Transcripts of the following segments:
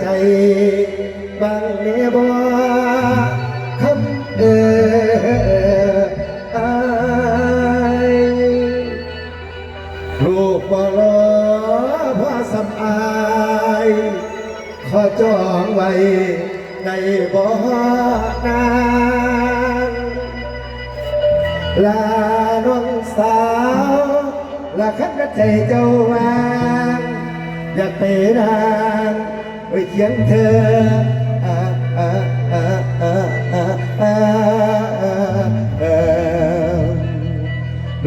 ใจบางเน่บ่คำเอออายรูปบ่รอพอสำอายขอจองไว้ในบ่อนานลาน้องสาวละคันกระใจเจ้าวางอยากไปนาง ไปเขียนเธอ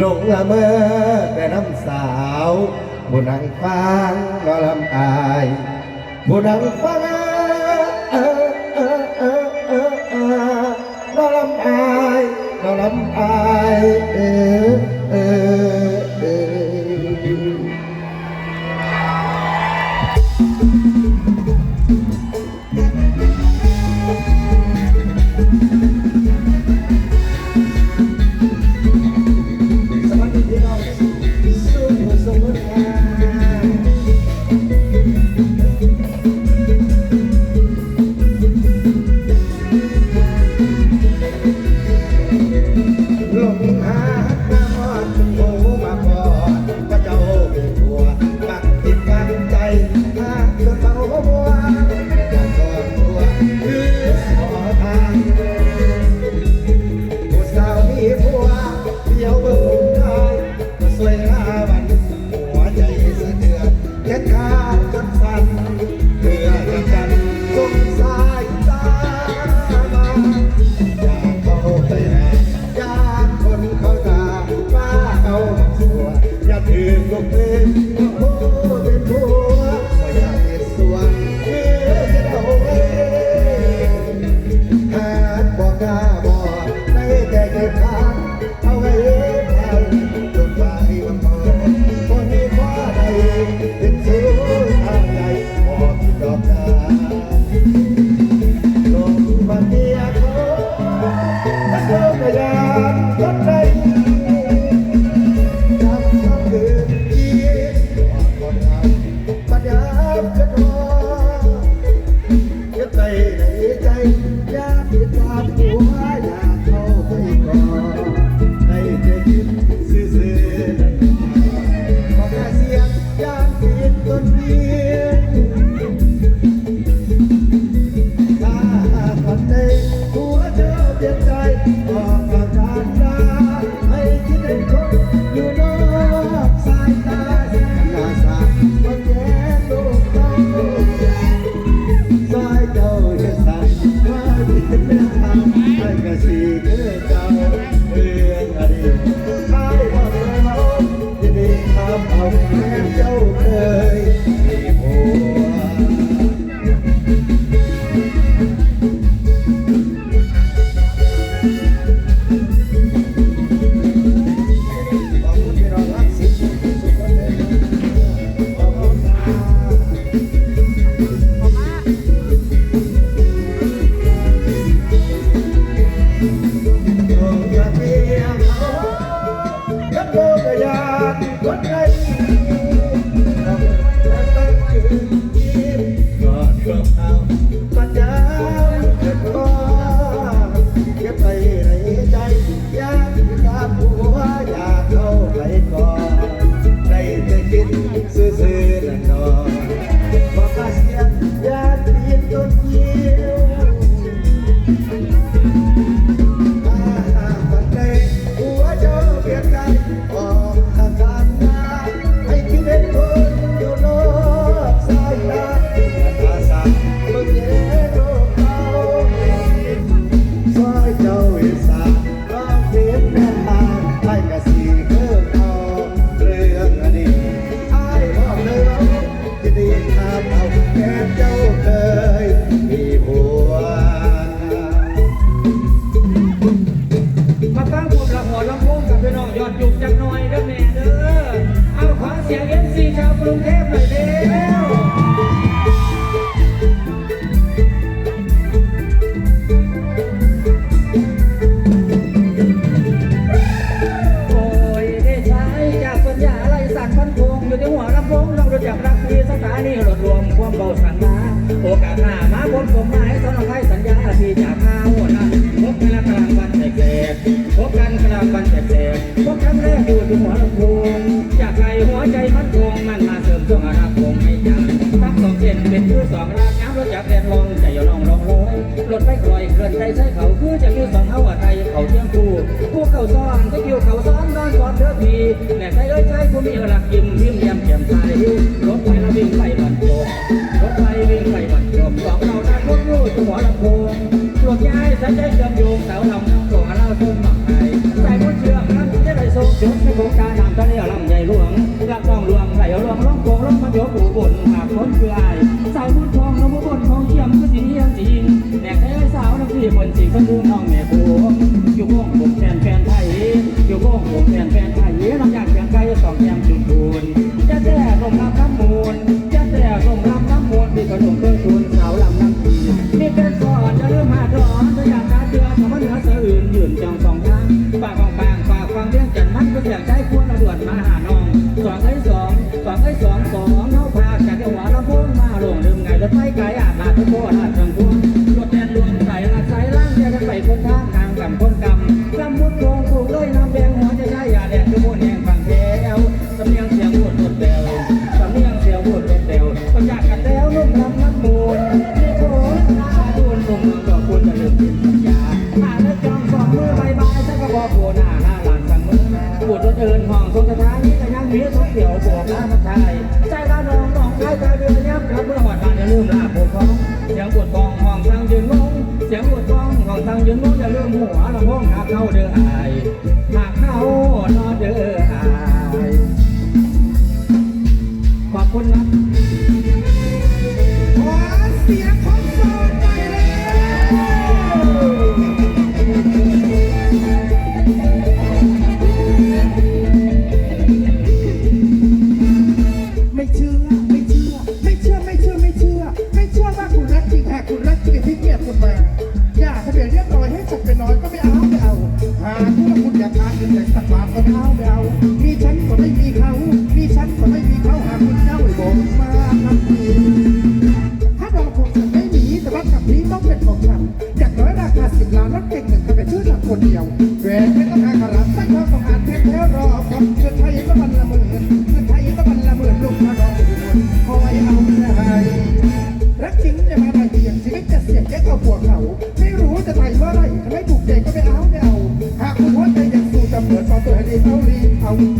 ลงละเมอแต่น้ำสาวบนนังฟังนอลำอายบนนังฟังนอลำอายนอลำอายเออ ยกอุบล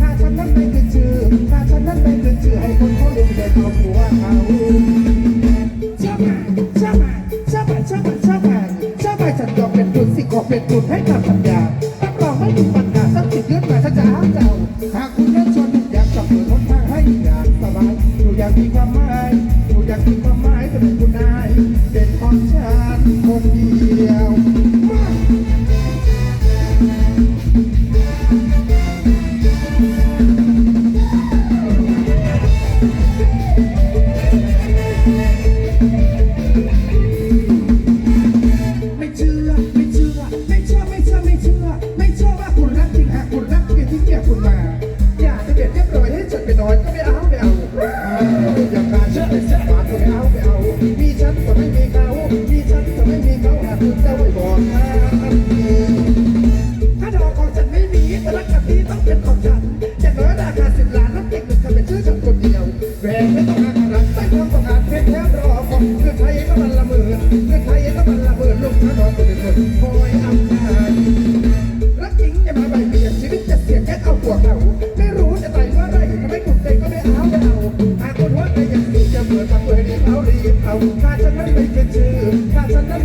ถ้าฉันนั้นไม่ขึ้นชื่อถ้าฉันนั้นไม่ขึ้นชื่อให้คนเขาลืมแต่เขาผัวเขาชอบมาชอบมาชอบมาชอบมาชอบมาชอบมาฉันยอมเป็นตุนสิขอเป็นตุนให้คำสัญญา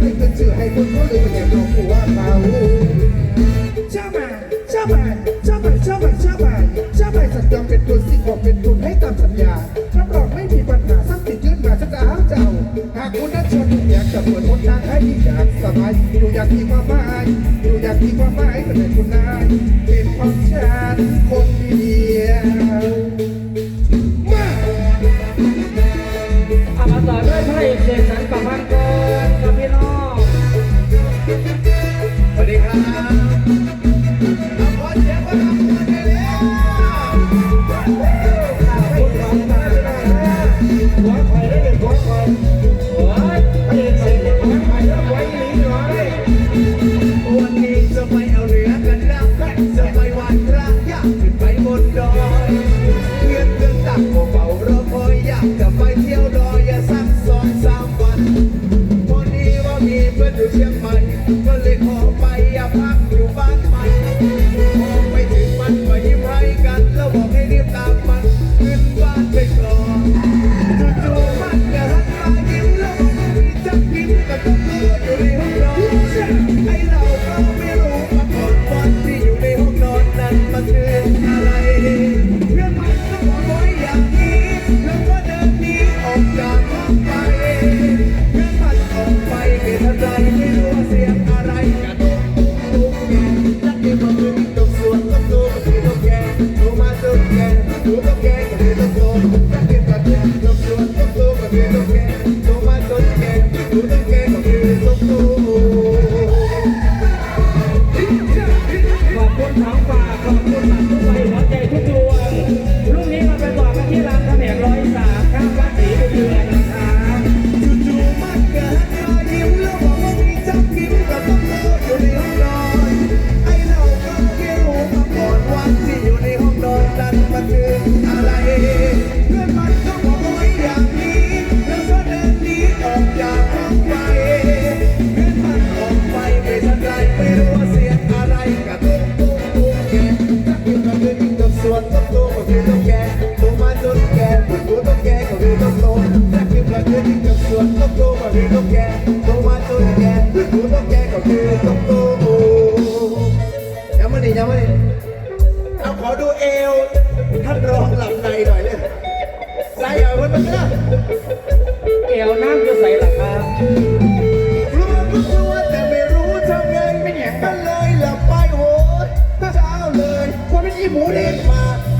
ไม่เป็นชื่อให้คนเขาเลยเป็นอย่างยองผัวเขาเชื่อมันเชื่อมันเชื่อมันเชื่อมันเชื่อมันเชื่อมันสัญญาเป็นตัวสิ่งของเป็นทุนให้ตามสัญญารับรองไม่มีปัญหาทรัพย์สิดยืดมาฉันจะเอาเจ้า หากคุณนั้นชวนอยากจะปวดหนทางให้อยากสบายอยู่อยากมีความหมายอยู่อยากมีความ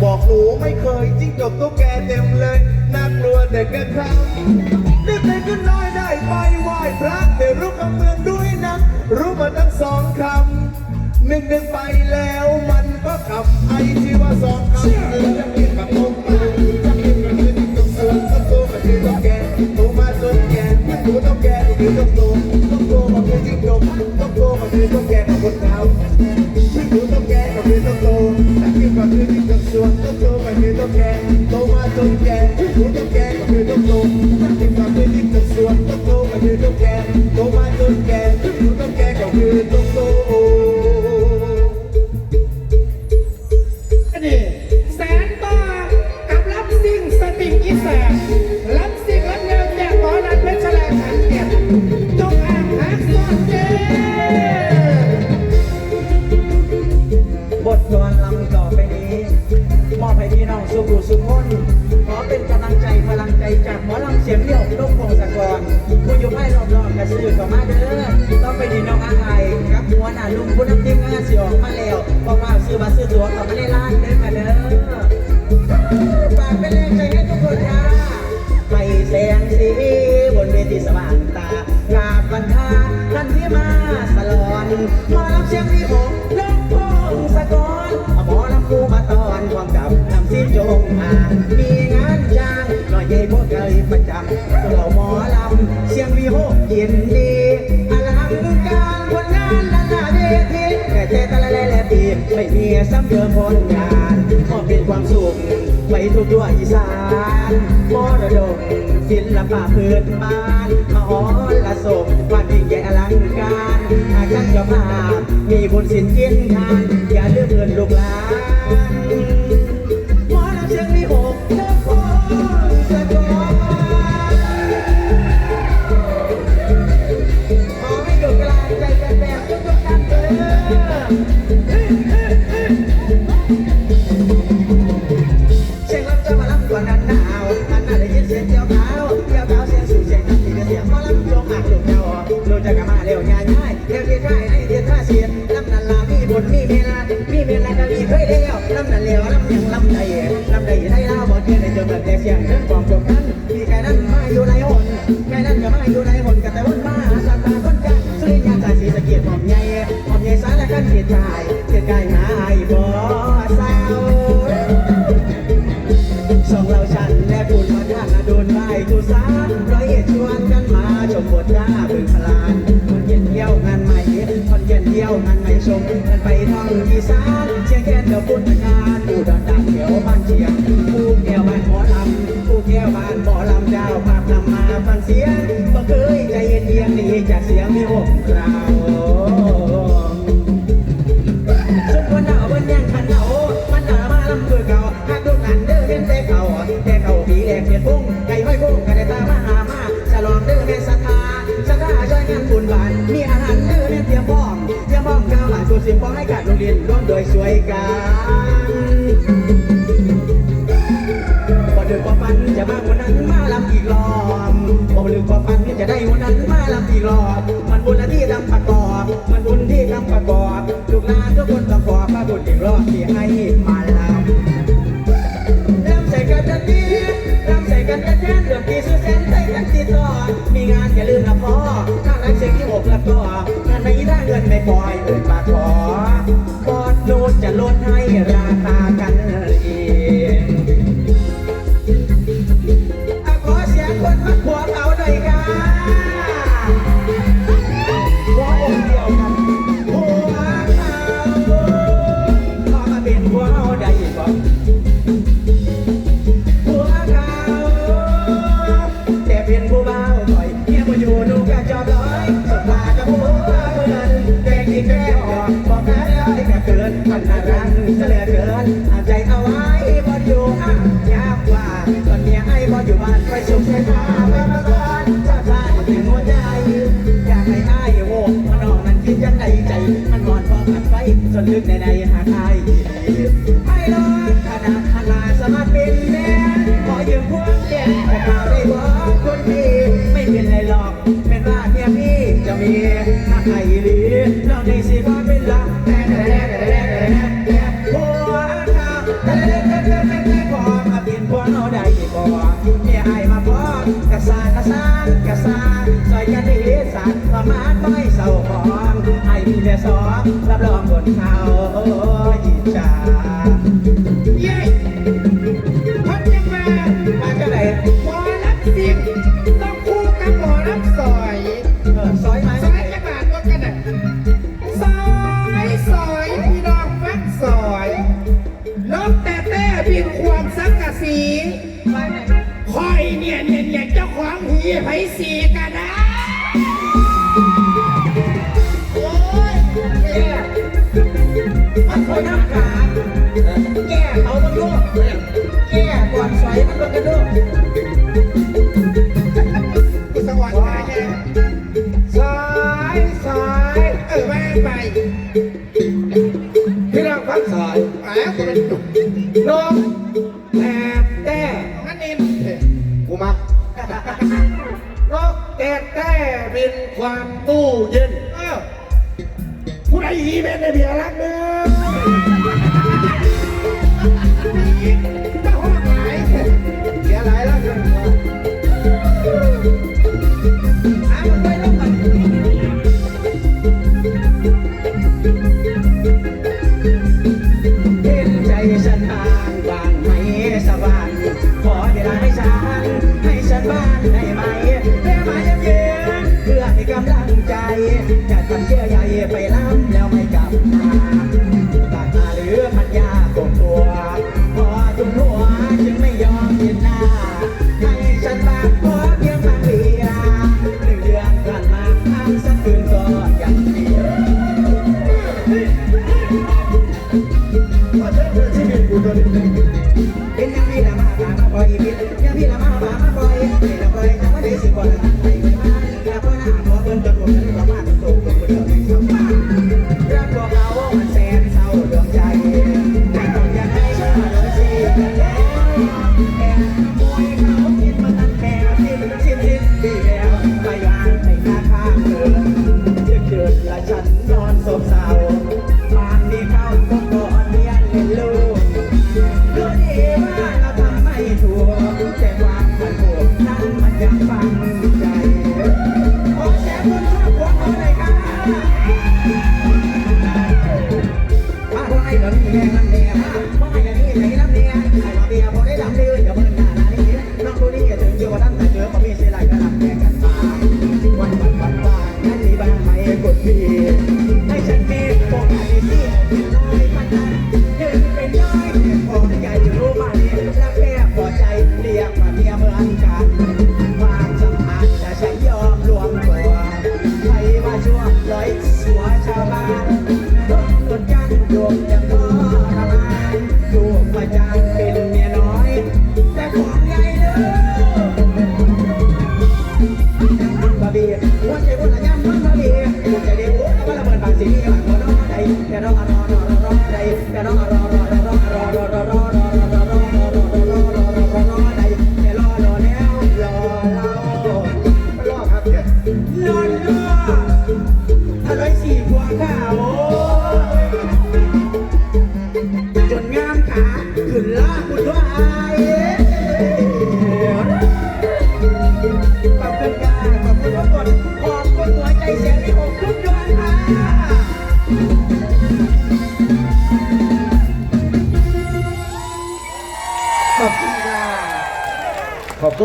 บอกหนูไม่เคยจิ้งจกตุ๊กแกเต็มเลยน่ากลัวแต่กระทำนึกแต่ก็น้อยได้ไปไหว้พระแต่รู้คำเมืองด้วยนะรู้มาตั้งสองคำนึกนึกไปแล้วมันก็ขับไอที่ว่าสองคำคือจะเปลี่ยนกับตรงมาจะเปลี่ยนกับคือจิ้งจกสวนต้องโตกับคือตุ๊กแกโตมาจนแก่หนูต้องแก่ก็คือต้องโตต้องโตก็คือจิ้งจกต้องโตก็คือต้องแก่กับคนเท้า หนูต้องแก่ก็คือต้องโตแต่กินก็คือที่กระทรวนต้องโตก็คือต้องแก่โตมาจนแก่หนูต้องแก่ก็คือต้องโตแต่กินก็คือที่กระทรวนต้องโตก็คือต้องแก่โตมาจนแก่หนูต้องแก่ก็คือต้องโต หมอลำเสียงที่หกลูกพงศกรหมอลำกูมาตอนความกับนำซีจงอามีงานจ้างหน่อยเย่พวกเคยประจำเราหมอลำเสียงวีโฮยินดีอลังการผลงานละนาเวทีแต่เจตละและและปีไม่มีซ้ำเดิมผลงานขอเป็นความสุขไปทุกตัวอีสานมรดกศิลปะพื้นบ้านมหรสพความยิ่งใหญ่อลังการ หากท่านเจ้าภาพมีบุญสินกินทานอย่าลืมเดือนลูกหลาน ชมบทราบึงพลานคนเย็นเที่ยวงานใหม่คนเย็นเที่ยวงานใหม่ชมกันไปท่องอีสานเชียงแค่เดียวพุทธการผู้ดอนดังเขียวบ้านเชียงผู้แก้วบ้านหมอลำผู้แก้วบ้านหมอลำเจ้าภาพนำมาฟังเสียงบ่เคยใจเย็นเยียงดีจากเสียงมีหกคราวสุดวันหนาววันยังขันหนามันหนามาลำคือเก่าหากลูกหลานเด้อเห็นแต่เขาแต่เขาผีแดงเพียรพุ่งไก่ห้อยพุ่ง สิบพร้อให้กับโรงเรียนร่วมโดยสวยกันพอดึกพอฟันจะมาวันนั้นมาลำอีกรอบพอดึกพอฟันจะได้วันนั้นมาลำอีกรอบ นลึกในในหาทยให้รอดขนาดขนาดสมาเป็นแม่ขอยืมพวงแก่แต่ข่าวได้บอกคนดีไม่เป็นไรหรอกเป็นว่าเพียงพี่จะมีถ้าใครหรือน้องดีสิว่าเป็นรักแต่แต่แต่แต่แต่หัวข้าวแต่แต่แต่แต่แต่พอมาเป็นพวกเราได้บอ้ม สัตว์ประมาณไม่เศร้าของไอ้พี่และสองรับรองบนเขาอิจฉาเย้พันยังมามาจะไหนหมอรับสิงต้องคู่กับหมอรับซอยเออซอยไหมซอยจะบาดว่ากันน่ะซอยซอยพี่น้องฟังซอยลบแต่แต่บินความสังกะสีคอยเนี่ยเนี่ยเนี่ยเจ้าของหีไผสีกัน น้องแต่แต่นั่นเองกูมักนกแต่แต่เป็นความตู้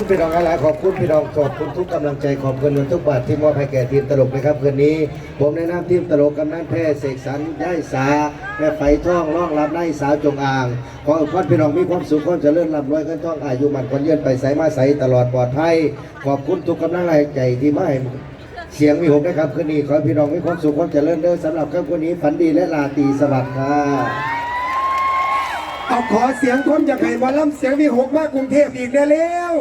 พี่น้องหลายๆขอบคุณพี่น้องขอบคุณทุกกำลังใจขอบคุณทุกบาทที่มอบให้แก่ทีมตลกนะครับคืนนี้ ผมแนะนำทีมตลกกำนันแพ้เสกสรรย่ายสาแม่ไฟท่องร่องรับในสาวจงอาง ขอให้พ่อพี่น้องมีความสุขความเจริญร่ำรวยกันท่องอายุมันคนเยื่นไปใส่มาใส่ตลอดปลอดภัยขอบคุณทุกกำลังใจที่มาให้เสียงมีผมนะครับคืนนี้ขอพี่น้องมีความสุขความเจริญเด้อสำหรับค่ำคืนนี้ฝันดีและลาตีสวัสดิ์ค่ะเอาขอเสียงคนจากไห้หมาล่ำเสียงวีหกมากกรุงเทพอีกได้แล้ว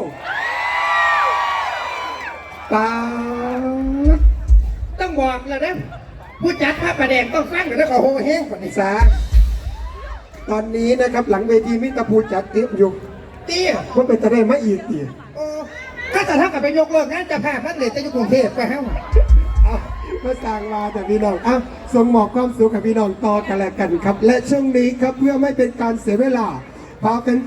ปาดต้องบอกเลยนะผู้จัดภาพประแดงต้องฟังเดี๋ยวเขาโหแห้งกว่านี้สาตอนนี้นะครับหลังเวทีมิตรภูจัดเตรียมอยู่เตี้ยว่าเป็นจะได้มาอีกอีกโอ้ก็จะเท่ากับไปยกเลิกงานจะพาพัดเลยจะอยู่กรุงเทพไปเฮ้าเอามาสร้างมาแต่พี่น้องอะส่งหมอบความสุขกับพี่น้องต่อกันแล้วกันครับ และช่วงนี้ครับเพื่อไม่เป็นการเสียเวลาพาเป็น